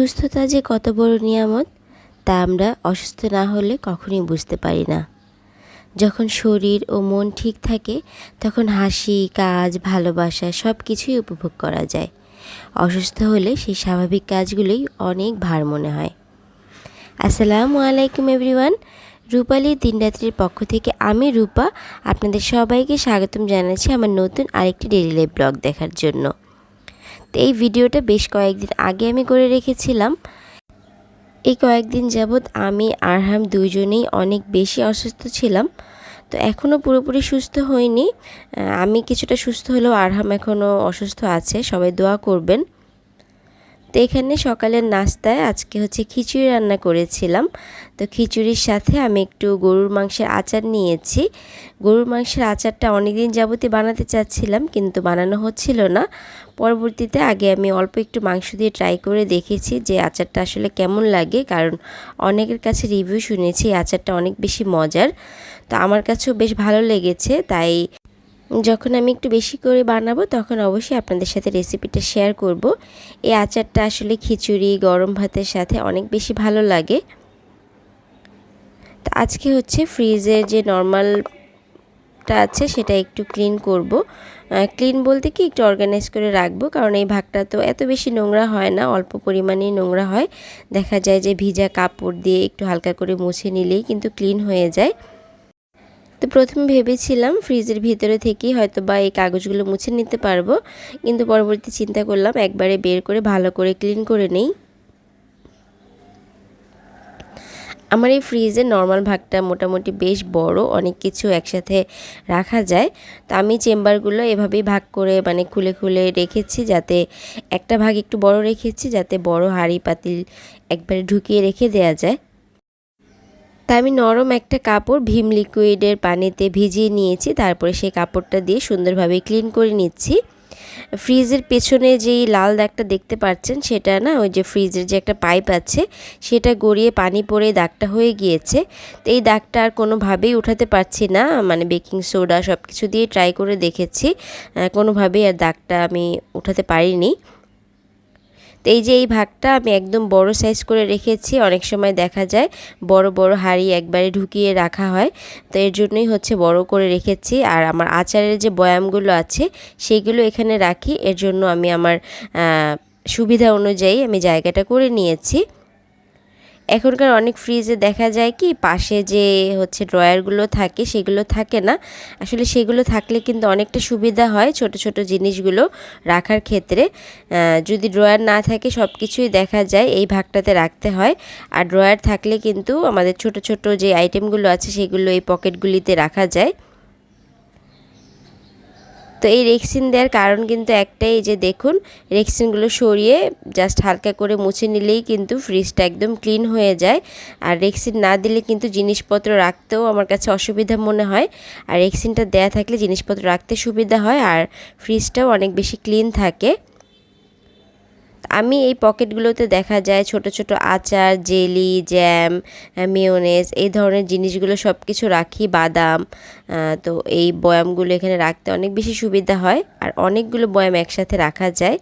সুস্থতা যে কত বড় নিয়ামত, তা আমরা অসুস্থ না হলে কখনোই বুঝতে পারি না। যখন শরীর ও মন ঠিক থাকে, তখন হাসি, কাজ, ভালোবাসা সব কিছুই উপভোগ করা যায়। অসুস্থ হলে সেই স্বাভাবিক কাজগুলোই অনেক ভার মনে হয়। আসসালামু আলাইকুম এভরিওয়ান, রূপালী দিনরাত্রির পক্ষ থেকে আমি রূপা, আপনাদের সবাইকে স্বাগতম জানাচ্ছি আমার নতুন আরেকটি ডেলি লাইফ ব্লগ দেখার জন্য। তো এই ভিডিওটা বেশ কয়েকদিন আগে আমি করে রেখেছিলাম। এই কয়েকদিন যাবৎ আমি, আরহাম দুইজনেই অনেক বেশি অসুস্থ ছিলাম। তো এখনও পুরোপুরি সুস্থ হইনি। আমি কিছুটা সুস্থ হলেও আরহাম এখনও অসুস্থ আছে। সবাই দোয়া করবেন। এখানে সকালের নাস্তায় আজকে হচ্ছে খিচুড়ি রান্না করেছিলাম। তো খিচুড়ির সাথে আমি একটু গরুর মাংসের আচার নিয়েছি। গরুর মাংসের আচারটা অনেকদিন যাবতই বানাতে চাচ্ছিলাম, কিন্তু বানানো হচ্ছিল না। পরবর্তীতে আগে আমি অল্প একটু মাংস দিয়ে ট্রাই করে দেখেছি যে আচারটা আসলে কেমন লাগে, কারণ অনেকের কাছে রিভিউ শুনেছি আচারটা অনেক বেশি মজার। তো আমার কাছেও বেশ ভালো লেগেছে, তাই যখন আমি একটু বেশি করে বানাবো, তখন অবশ্যই আপনাদের সাথে রেসিপিটা শেয়ার করব। এই আচারটা আসলে খিচুড়ি, গরম ভাতের সাথে অনেক বেশি ভালো লাগে। তো আজকে হচ্ছে ফ্রিজের যে নর্মালটা আছে, সেটা একটু ক্লিন করব। ক্লিন বলতে কি, একটু অর্গানাইজ করে রাখব, কারণ এই ভাগটা তো এত বেশি নোংরা হয় না, অল্প পরিমাণেই নোংরা হয়। দেখা যায় যে ভিজা কাপড় দিয়ে একটু হালকা করে মুছে নিলেই কিন্তু ক্লিন হয়ে যায়। তো প্রথমে ভেবেছিলাম ফ্রিজের ভিতরে থেকেই হয়তো বা এই কাগজগুলো মুছে নিতে পারব। কিন্তু পরবর্তী চিন্তা করলাম একবারে বের করে ভালো করে ক্লিন করে নেই। আমার এই ফ্রিজের নর্মাল ভাগটা মোটামুটি বেশ বড়, অনেক কিছু একসাথে রাখা যায়। তো আমি চেম্বারগুলো এভাবেই ভাগ করে মানে খুলে খুলে রেখেছি যাতে একটা ভাগ একটু বড় রেখেছি, যাতে বড় হাঁড়ি পাতিল একবারে ঢুকিয়ে রেখে দেয়া যায়। তা আমি নরম একটা কাপড় ভীম লিকুইডের পানিতে ভিজিয়ে নিয়েছি। তারপরে সেই কাপড়টা দিয়ে সুন্দরভাবে ক্লিন করে নিচ্ছি। ফ্রিজের পেছনে যেই লাল দাগটা দেখতে পাচ্ছেন, সেটা না ওই যে ফ্রিজের যে একটা পাইপ আছে, সেটা গড়িয়ে পানি পড়ে দাগটা হয়ে গিয়েছে। তো এই দাগটা আর কোনোভাবেই উঠাতে পারছি না মানে বেকিং সোডা সব কিছু দিয়ে ট্রাই করে দেখেছি। কোনোভাবেই আর দাগটা আমি উঠাতে পারিনি। এই যে এই ভাগটা আমি একদম বড় সাইজ করে রেখেছি, অনেক সময় দেখা যায় বড় বড় হাঁড়ি একবারে ঢুকিয়ে রাখা হয়। তো এর জন্যই হচ্ছে বড় করে রেখেছি। আর আমার আচারের যে বয়ামগুলো আছে সেইগুলো এখানে রাখি। এর জন্য আমি আমার সুবিধা অনুযায়ী আমি জায়গাটা করে নিয়েছি। এখনকার অনেক ফ্রিজে দেখা যায় কি, পাশে যে হচ্ছে ড্রয়ারগুলো থাকে, সেগুলো থাকে না। আসলে সেগুলো থাকলে কিন্তু অনেকটা সুবিধা হয় ছোট ছোট জিনিসগুলো রাখার ক্ষেত্রে। যদি ড্রয়ার না থাকে সব কিছুই দেখা যায়, এই ভাগটাতে রাখতে হয়। আর ড্রয়ার থাকলে কিন্তু আমাদের ছোট ছোট যে আইটেমগুলো আছে, সেগুলো এই পকেটগুলিতে রাখা যায়। তো এই রেক্সিন দেওয়ার কারণ কিন্তু একটাই যে দেখুন রেক্সিনগুলো সরিয়ে জাস্ট হালকা করে মুছে নিলেই কিন্তু ফ্রিজটা একদম ক্লিন হয়ে যায়। আর রেক্সিন না দিলে কিন্তু জিনিসপত্র রাখতেও আমার কাছে অসুবিধা মনে হয়। আর রেক্সিনটা দেয়া থাকলে জিনিসপত্র রাখতে সুবিধা হয় আর ফ্রিজটাও অনেক বেশি ক্লিন থাকে। আমি এই পকেটগুলোতে দেখা যায় ছোট ছোট আচার, জেলি, জ্যাম মিওনেস এই ধরনের জিনিসগুলো সব কিছু রাখি, বাদাম তো এই বয়ামগুলো এখানে রাখতে অনেক বেশি সুবিধা হয় আর অনেকগুলো বয়াম একসাথে রাখা যায়।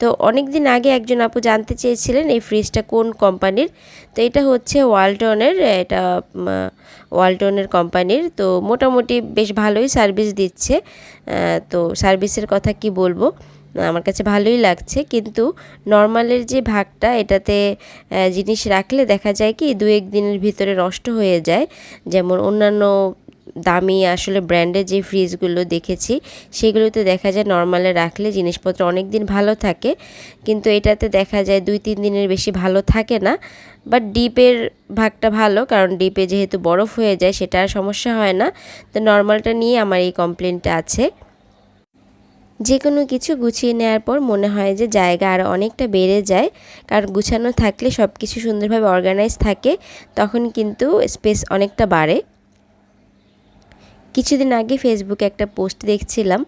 তো অনেক দিন আগে একজন আপু জানতে চেয়েছিলেন এই ফ্রিজটা কোন কোম্পানির? তো এটা হচ্ছে ওয়ালটনের, এটা ওয়ালটনের কোম্পানির। তো মোটামুটি বেশ ভালোই সার্ভিস দিচ্ছে। তো সার্ভিসের কথা কি বলব? আমার কাছে ভালোই লাগছে। কিন্তু নর্মালের যে ভাগটা, এটাতে জিনিস রাখলে দেখা যায় কি, দু এক দিনের ভিতরে নষ্ট হয়ে যায়। যেমন অন্যান্য দামি আসলে ব্র্যান্ডের যে ফ্রিজগুলো দেখেছি, সেগুলোতে দেখা যায় নর্মালে রাখলে জিনিসপত্র অনেক দিন ভালো থাকে। কিন্তু এটাতে দেখা যায় দুই তিন দিনের বেশি ভালো থাকে না। বাট ডিপের ভাগটা ভালো, কারণ ডিপে যেহেতু বরফ হয়ে যায়, সেটা আর সমস্যা হয় না। তো নর্মালটা নিয়ে আমার এই কমপ্লেনটা আছে। যে কোনো কিছু গুছিয়ে নেওয়ার পর মনে হয় যে জায়গা আরও অনেকটা বেড়ে যায়। কারণ গুছানো থাকলে সব কিছু সুন্দরভাবে অর্গানাইজ থাকে, তখন কিন্তু স্পেস অনেকটা বাড়ে। কিছুদিন আগে ফেসবুকে একটা পোস্ট দেখছিলাম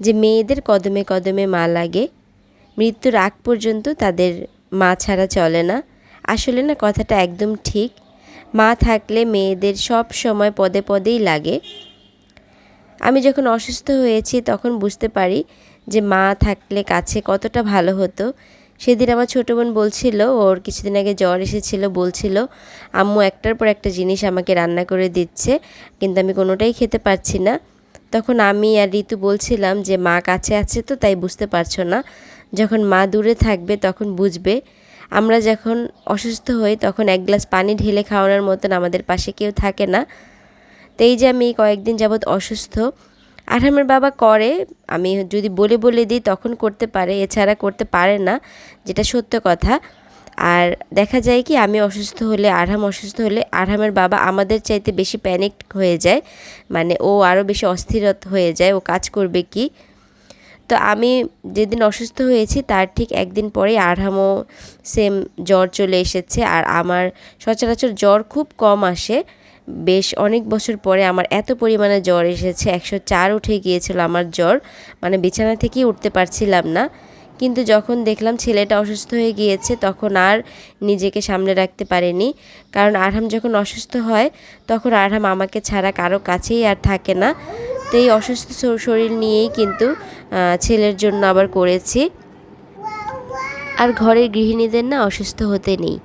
যে মেয়েদের কদমে কদমে মা লাগে। মৃত্যুর আগ পর্যন্ত তাদের মা ছাড়া চলে না। আসলে না, কথাটা একদম ঠিক। মা থাকলে মেয়েদের সব সময় পদে পদেই লাগে। আমি যখন অসুস্থ হয়েছি তখন বুঝতে পারি যে মা থাকলে কাছে কতটা ভালো হতো। সেদিন আমার ছোটো বোন বলছিল, ওর কিছুদিন আগে জ্বর এসেছিল, বলছিল, আম্মু, একটার পর একটা জিনিস আমাকে রান্না করে দিচ্ছে, কিন্তু আমি কোনোটাই খেতে পারছি না। তখন আমি আর ঋতু বলছিলাম যে, মা কাছে আছে তো, তাই বুঝতে পারছ না। যখন মা দূরে থাকবে, তখন বুঝবে। আমরা যখন অসুস্থ হই, তখন এক গ্লাস পানি ঢেলে খাওয়ানোর মতন আমাদের পাশে কেউ থাকে না। তো এই যে আমি কয়েকদিন যাবৎ অসুস্থ আরহামের বাবা করে, আমি যদি বলে বলে দিই তখন করতে পারে, এছাড়া করতে পারে না, যেটা সত্য কথা। আর দেখা যায় কি, আমি অসুস্থ হলে, আরহাম অসুস্থ হলে, আরহামের বাবা আমাদের চাইতে বেশি প্যানিক হয়ে যায় মানে ও আরও বেশি অস্থির হয়ে যায়, ও কাজ করবে কি। তো আমি যেদিন অসুস্থ হয়েছি, তার ঠিক একদিন পরেই আরহামও সেম জ্বর চলে এসেছে, আর আমার সচরাচর জ্বর খুব কম আসে। বেশ অনেক বছর পরে আমার এত পরিমাণে জ্বর এসেছে, একশো চার উঠে গিয়েছিল আমার জ্বর মানে বিছানা থেকেই উঠতে পারছিলাম না। কিন্তু যখন দেখলাম ছেলেটা অসুস্থ হয়ে গিয়েছে, তখন আর নিজেকে সামনে রাখতে পারেনি। কারণ আরহাম যখন অসুস্থ হয়, তখন আরহাম আমাকে ছাড়া কারও কাছেই আর থাকে না। তো এই অসুস্থ শরীর নিয়েই কিন্তু ছেলের জন্য আবার করেছি। আর ঘরের গৃহিণীদের না অসুস্থ হতে নেই।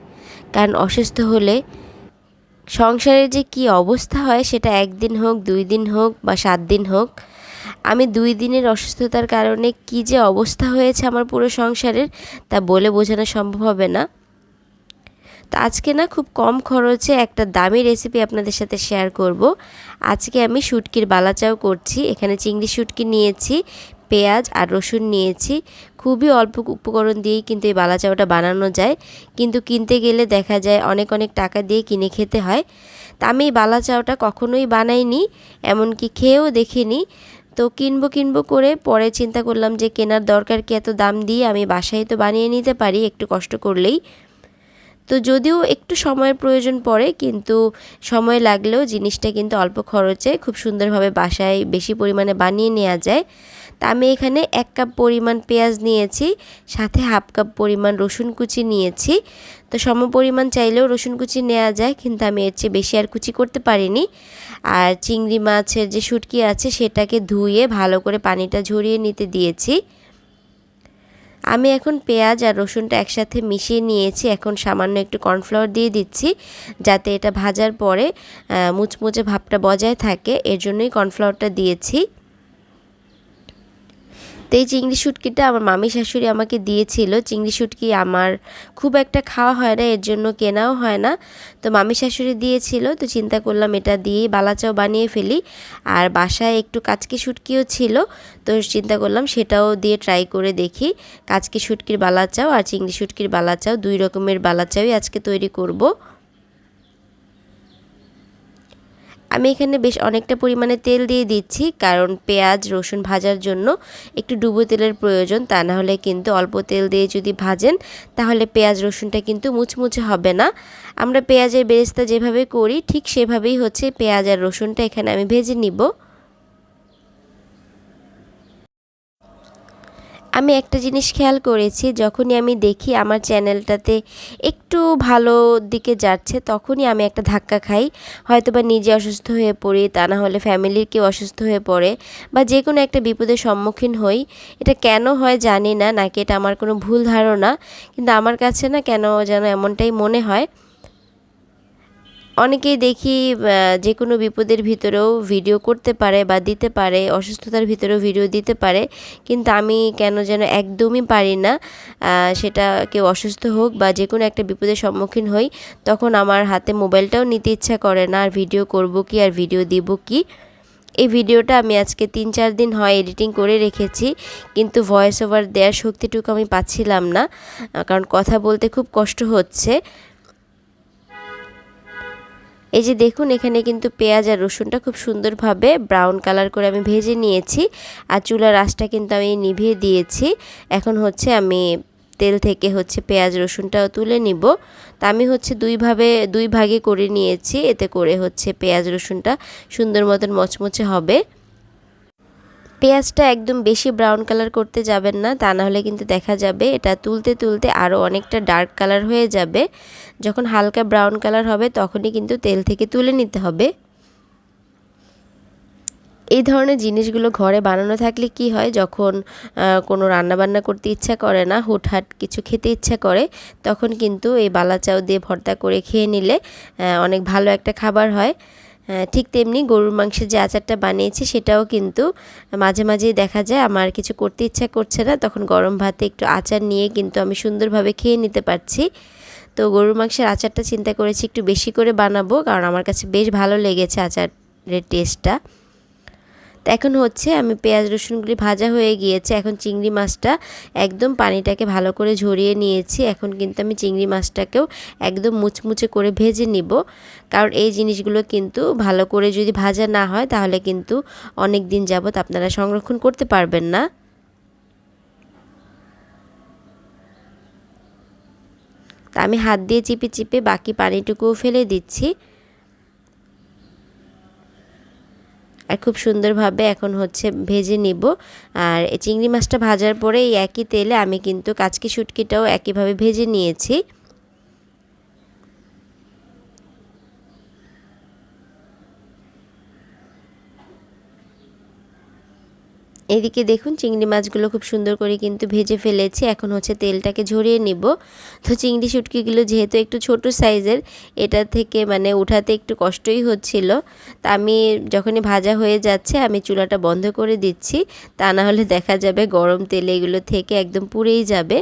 কারণ অসুস্থ হলে সংসারের যে কি অবস্থা হয় সেটা একদিন হোক, দুই দিন হোক বা সাত দিন হোক, আমি দুই দিনের অসুস্থতার কারণে কি যে অবস্থা হয়েছে আমার পুরো সংসারের, তা বলে বোঝানো সম্ভব হবে না। তো আজকে না খুব কম খরচে একটা দামি রেসিপি আপনাদের সাথে শেয়ার করব। আজকে আমি শুটকির বালাচাও করছি, এখানে চিংড়ি শুটকি নিয়েছি পেঁয়াজ আর রসুন নিয়েছি। খুবই অল্প উপকরণ দিয়েই কিন্তু এই বালা চাওটা বানানো যায়। কিন্তু কিনতে গেলে দেখা যায় অনেক অনেক টাকা দিয়ে কিনে খেতে হয়। তা আমি এই বালা চাওটা কখনোই বানাইনি, এমনকি খেয়েও দেখিনি। তো কিনবো কিনবো করে পরে চিন্তা করলাম যে কেনার দরকার কি এত দাম দিয়ে আমি বাসায় তো বানিয়ে নিতে পারি একটু কষ্ট করলেই। তো যদিও একটু সময়ের প্রয়োজন পড়ে, কিন্তু সময় লাগলেও জিনিসটা কিন্তু অল্প খরচে খুব সুন্দরভাবে বাসায় বেশি পরিমাণে বানিয়ে নেওয়া যায়। তা আমি এখানে এক কাপ পরিমাণ পেঁয়াজ নিয়েছি, সাথে হাফ কাপ পরিমাণ রসুন কুচি নিয়েছি। তো সম পরিমাণ চাইলেও রসুন কুচি নেওয়া যায়, কিন্তু আমি এর চেয়ে বেশি আর কুচি করতে পারিনি। আর চিংড়ি মাছের যে শুটকি আছে, সেটাকে ধুয়ে ভালো করে পানিটা ঝরিয়ে নিতে দিয়েছি। আমি এখন পেঁয়াজ আর রসুনটা একসাথে মিশিয়ে নিয়েছি, এখন সামান্য একটু কর্নফ্লাওয়ার দিয়ে দিচ্ছি, যাতে এটা ভাজার পরে মুচমুচে ভাবটা বজায় থাকে, এর জন্যই কর্নফ্লাওয়ারটা দিয়েছি। তো এই চিংড়ি শুটকিটা আমার মামি শাশুড়ি আমাকে দিয়েছিল, চিংড়ি শুটকি আমার খুব একটা খাওয়া হয় না, এর জন্য কেনাও হয় না। তো মামি শাশুড়ি দিয়েছিল, তো চিন্তা করলাম এটা দিয়েই বালাচাও বানিয়ে ফেলি। আর বাসায় একটু কাচকি শুটকিও ছিল, তো চিন্তা করলাম সেটাও দিয়ে ট্রাই করে দেখি। কাচকি শুটকির বালাচাও আর চিংড়ি শুটকির বালাচাও, দুই রকমের বালাচাওই আজকে তৈরি করব। আমি এখানে বেশ অনেকটা পরিমাণে তেল দিয়ে দিচ্ছি, কারণ পেঁয়াজ, রসুন ভাজার জন্য একটু ডুবো তেলের প্রয়োজন, তা না হলে কিন্তু অল্প তেল দিয়ে যদি ভাজেন, তাহলে পেঁয়াজ, রসুনটা কিন্তু মুচমুচে হবে না। আমরা পেঁয়াজের বেরেস্তা যেভাবে করি, ঠিক সেভাবেই হচ্ছে পেঁয়াজ আর রসুনটা এখানে আমি ভেজে নিব। আমি একটা জিনিস খেয়াল করেছি, যখনই আমি দেখি আমার চ্যানেলটাতে একটু ভালো দিকে যাচ্ছে, তখনই আমি একটা ধাক্কা খাই। হয়তো বা নিজে অসুস্থ হয়ে পড়ি, তা না হলে ফ্যামিলির কেউ অসুস্থ হয়ে পড়ে বা যে কোনো একটা বিপদের সম্মুখীন হই। এটা কেন হয় জানি না, নাকি এটা আমার কোনো ভুল ধারণা, কিন্তু আমার কাছে না কেন যেন এমনটাই মনে হয়। অনেকেই দেখি যে কোনো বিপদের ভিতরেও ভিডিও করতে পারে বা দিতে পারে, অসুস্থতার ভিতরেও ভিডিও দিতে পারে, কিন্তু আমি কেন যেন একদমই পারি না সেটা কেউ অসুস্থ হোক বা যে কোনো একটা বিপদের সম্মুখীন হই, তখন আমার হাতে মোবাইলটাও নিতে ইচ্ছা করে না, আর ভিডিও করব কি, আর ভিডিও দিব কি। এই ভিডিওটা আমি আজকে তিন চার দিন হয় এডিটিং করে রেখেছি, কিন্তু ভয়েস ওভার দেওয়ার শক্তিটুকু আমি পাচ্ছিলাম না কারণ কথা বলতে খুব কষ্ট হচ্ছে। এই যে দেখুন, এখানে কিন্তু পেঁয়াজ আর রসুনটা খুব সুন্দরভাবে ব্রাউন কালার করে আমি ভেজে নিয়েছি আর চুলার আঁচটা কিন্তু আমি নিভিয়ে দিয়েছি। এখন হচ্ছে আমি তেল থেকে হচ্ছে পেঁয়াজ, রসুনটাও তুলে নিব। তা আমি হচ্ছে দুইভাবে, দুই ভাগে করে নিয়েছি। এতে করে হচ্ছে পেঁয়াজ, রসুনটা সুন্দর মতন মচমচে হবে। পেঁয়াজটা একদম বেশি ব্রাউন কালার করতে যাবেন না, তা নাহলে কিন্তু দেখা যাবে এটা তুলতে তুলতে আরও অনেকটা ডার্ক কালার হয়ে যাবে। যখন হালকা ব্রাউন কালার হবে তখনই কিন্তু তেল থেকে তুলে নিতে হবে। এই ধরনের জিনিসগুলো ঘরে বানানো থাকলে কি হয়, যখন কোনো রান্নাবান্না করতে ইচ্ছা করে না, হুটহাট কিছু খেতে ইচ্ছা করে, তখন কিন্তু এই বালাচাও দিয়ে ভর্তা করে খেয়ে নিলে অনেক ভালো একটা খাবার হয়। ঠিক তেমনি গরুর মাংসের যে আচারটা বানিয়েছি সেটাও কিন্তু মাঝে মাঝেই দেখা যায়, আমার কিছু করতে ইচ্ছা করছে না। তখন গরম ভাতে একটু আচার নিয়ে কিন্তু আমি সুন্দরভাবে খেয়ে নিতে পারছি। তো গরুর মাংসের আচারটা চিন্তা করেছি একটু বেশি করে বানাবো, কারণ আমার কাছে বেশ ভালো লেগেছে আচারের টেস্টটা তো এখন হচ্ছে আমি পেঁয়াজ রসুনগুলি ভাজা হয়ে গিয়েছে। এখন চিংড়ি মাছটা একদম পানিটাকে ভালো করে ঝরিয়ে নিয়েছি। এখন কিন্তু আমি চিংড়ি মাছটাকেও একদম মুচমুচে করে ভেজে নিব। কারণ এই জিনিসগুলো কিন্তু ভালো করে যদি ভাজা না হয়, তাহলে কিন্তু অনেক দিন যাবত আপনারা সংরক্ষণ করতে পারবেন না। তা আমি হাত দিয়ে চিপে চিপে বাকি পানিটুকুও ফেলে দিচ্ছি। আর খুব সুন্দরভাবে এখন হচ্ছে ভেজে নিব। আর চিংড়ি মাছটা ভাজার পরে এই একই তেলে আমি কিন্তু কাচকি শুটকিটাও একইভাবে ভেজে নিয়েছি। এদিকে দেখুন, চিংড়ি মাছগুলো খুব সুন্দর করে কিন্তু ভেজে ফেলেছি। এখন হচ্ছে তেলটাকে ঝরিয়ে নিব। তো চিংড়ি শুটকিগুলো যেহেতু একটু ছোট সাইজের, এটা থেকে মানে উঠাতে একটু কষ্টই হচ্ছিল। তা আমি যখনই ভাজা হয়ে যাচ্ছে, আমি চুলাটা বন্ধ করে দিচ্ছি। তা না হলে দেখা যাবে গরম তেলে এগুলো থেকে একদম পুড়েই যাবে।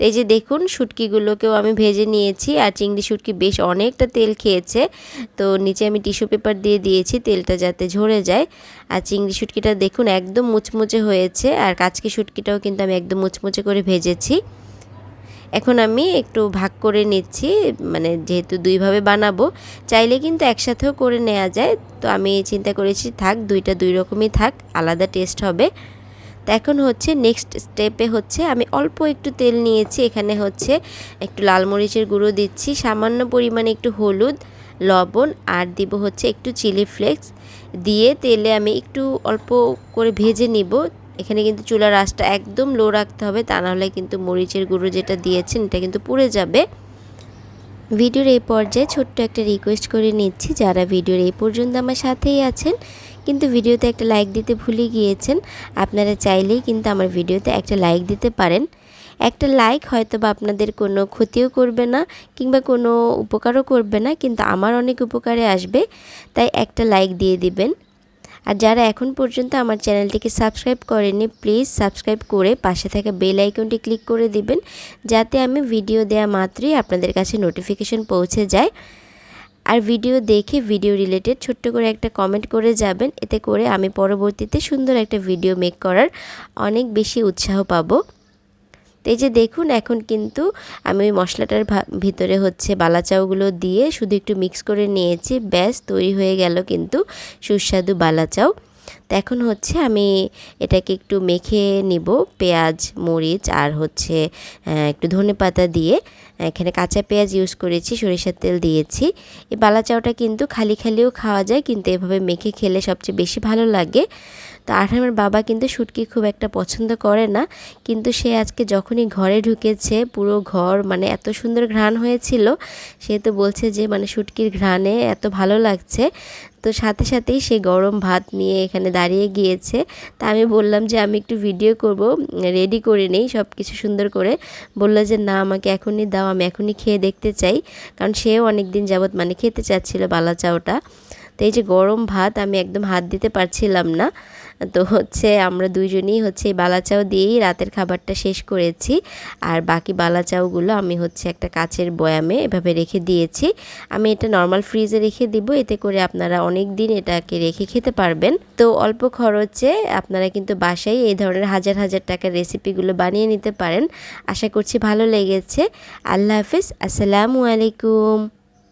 তো এই যে দেখুন, শুটকিগুলোকেও আমি ভেজে নিয়েছি আর চিংড়ি শুটকি বেশ অনেকটা তেল খেয়েছে। তো নিচে আমি টিস্যু পেপার দিয়ে দিয়েছি তেলটা যাতে ঝরে যায়। আর চিংড়ি শুটকিটা দেখুন, একদম মুচমুচে হয়েছে আর কাচকি শুটকিটাও কিন্তু আমি একদম মুচমুচে করে ভেজেছি। এখন আমি একটু ভাগ করে নিচ্ছি মানে যেহেতু দুইভাবে বানাবো, চাইলে কিন্তু একসাথেও করে নেওয়া যায়। তো আমি চিন্তা করেছি থাক, দুইটা দুই রকমই থাক, আলাদা টেস্ট হবে। তো এখন হচ্ছে নেক্সট স্টেপে হচ্ছে আমি অল্প একটু তেল নিয়েছি, এখানে হচ্ছে একটু লাল মরিচের গুঁড়ো দিচ্ছি, সামান্য পরিমাণে একটু হলুদ, লবণ আর দিব হচ্ছে একটু চিলি ফ্লেক্স দিয়ে তেলে আমি একটু অল্প করে ভেজে নিব। এখানে কিন্তু চুলার আঁচটা একদম লো রাখতে হবে, তা নাহলে কিন্তু মরিচের গুঁড়ো যেটা দিয়েছেন এটা কিন্তু পুড়ে যাবে। ভিডিওর এই পর্যায়ে ছোট্ট একটা রিকোয়েস্ট করে নিচ্ছি, যারা ভিডিওর এই পর্যন্ত আমার সাথেই আছেন কিন্তু ভিডিওতে একটা লাইক দিতে ভুলে গিয়েছেন, আপনারা চাইলেই কিন্তু আমার ভিডিওতে একটা লাইক দিতে পারেন। একটা লাইক হয়তো বা আপনাদের কোনো ক্ষতিও করবে না, কিংবা কোনো উপকারও করবে না, কিন্তু আমার অনেক উপকারে আসবে, তাই একটা লাইক দিয়ে দিবেন। আর যারা এখন পর্যন্ত আমার চ্যানেলটিকে সাবস্ক্রাইব করেনি প্লিজ সাবস্ক্রাইব করে পাশে থাকা বেল আইকনটি ক্লিক করে দিবেন, যাতে আমি ভিডিও দেয়া মাত্রই আপনাদের কাছে নোটিফিকেশন পৌঁছে যায়। আর ভিডিও দেখে ভিডিও রিলেটেড ছোট্ট করে একটা কমেন্ট করে যাবেন। এতে করে আমি পরবর্তীতে সুন্দর একটা ভিডিও মেক করার অনেক বেশি উৎসাহ পাবো। তো এই যে দেখুন, এখন কিন্তু আমি ওই মশলাটার ভিতরে হচ্ছে বালাচাউগুলো দিয়ে শুধু একটু মিক্স করে নিয়েছি। ব্যাস, তৈরি হয়ে গেল কিন্তু সুস্বাদু বালাচাও তো এখন হচ্ছে আমি এটাকে একটু মেখে নিব। পেঁয়াজ, মরিচ আর হচ্ছে একটু ধনে পাতা দিয়ে এখানে কাঁচা পেঁয়াজ ইউজ করেছি, সরিষার তেল দিয়েছি। এই বালা চাউটা কিন্তু খালি খালিও খাওয়া যায়, কিন্তু এভাবে মেখে খেলে সবচেয়ে বেশি ভালো লাগে। তো আঠামের বাবা কিন্তু শুটকি খুব একটা পছন্দ করে না, কিন্তু সে আজকে যখনই ঘরে ঢুকেছে, পুরো ঘর মানে এত সুন্দর ঘ্রাণ হয়েছিল, সে তো বলছে যে মানে শুটকির ঘ্রাণে এত ভালো লাগছে। তো সাথে সাথেই সে গরম ভাত নিয়ে এখানে দাঁড়িয়ে গিয়েছে। তা আমি বললাম যে, আমি একটু ভিডিও করব রেডি করে নেই সব কিছু সুন্দর করে। বলল যে, না, আমাকে এখনই দাও, আমি এখনই খেয়ে দেখতে চাই। কারণ সেও অনেক দিন যাবৎ মানে খেতে চাচ্ছিল বালা চাওটা। তো এই যে গরম ভাত আমি একদম হাত দিতে পারছিলাম না। তো হচ্ছে আমরা দুইজনই হচ্ছে এই বালাচাও দিয়েই রাতের খাবারটা শেষ করেছি। আর বাকি বালাচাওগুলো আমি হচ্ছে একটা কাচের বয়ামে এভাবে রেখে দিয়েছি। আমি এটা নর্মাল ফ্রিজে রেখে দিব, এতে করে আপনারা অনেক দিন এটাকে রেখে খেতে পারবেন। তো অল্প খরচে আপনারা কিন্তু বাসায় এই ধরনের হাজার হাজার টাকার রেসিপিগুলো বানিয়ে নিতে পারেন। আশা করছি ভালো লেগেছে। আল্লাহ হাফিজ, আসসালামু আলাইকুম।